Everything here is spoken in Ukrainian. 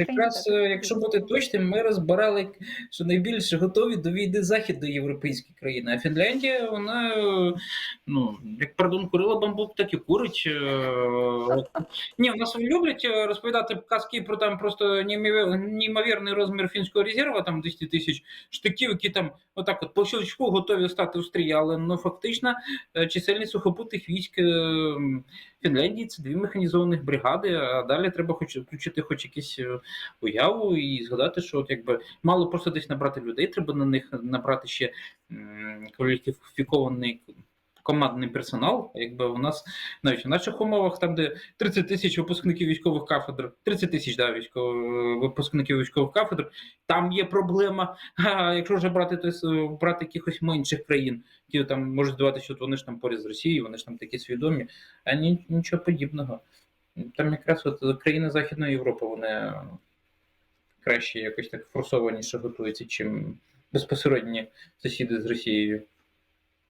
Якраз, е, якщо бути точним, ми розбирали, що найбільше готові до війни західноєвропейські країни. А Фінляндія, вона ну як пардон, курила бамбук, так і курить. Е, Ні, у нас люблять е, розповідати казки про там просто неймовір- неймовірний розмір фінського резерву, там 200 тисяч штиків, які там отак от по щелчку готові стати в стрій, але ну фактично чисельність сухопутних військ Фінляндії це дві механізованих бригади. А далі треба хоч включити хоч якісь е, уяву і згадати, що от якби мало просто десь набрати людей, треба на них набрати ще кваліфікований командний персонал. Якби у нас навіть в наших умовах, там де 30 тисяч випускників військових кафедр, 30 тисяч да, військових випускників військових кафедр, там є проблема. А якщо вже брати то брати якихось менших країн, які там можуть здавати, що вони ж там поряд з Росією, вони ж там такі свідомі, а ні, нічого подібного. Там якраз от країни Західної Європи вони краще якось так форсованіше готуються, чим безпосередні сусіди з Росією.